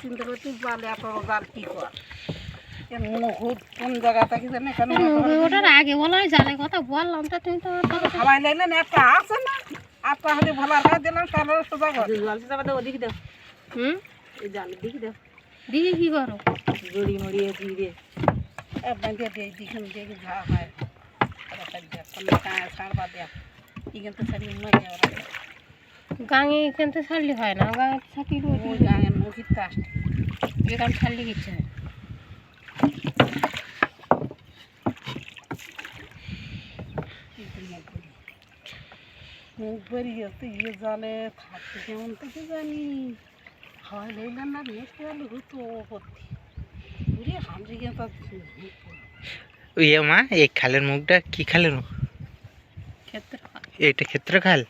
চিন্তা করতে জালে এত জাল কি কর? মুহুর কোন জায়গা থেকে জানে কেন ওটার আগে বলা হয় জালে কথা বললাম তো তুমি তো আমার সবাই লাইলেন একটা আছে না? ভালো আর দিলাম তাহলে সোজা কর। জল দাও। হুম? এই দিকে কি করো? দিয়ে দিয়ে দিখান দিয়ে ঘা হয়। গাঙে এখান থেকে ছাড়লে হয় না গাঙে ছাড়ি ওই নদীতে আসছে এখান ছাড়লে কিছু হয় মুখ বেরিয়ে তো ইয়ে জালে থাকতে কেমন থেকে জানি। হয় লইলেন না নেক্সট গেলে হতো করতে ঘুরে হামড়ি গিয়ে তো ইয়ে মা এই খালের মুখটা কি খালের মুখ? ক্ষেত্রে এটা ক্ষেত্র খাল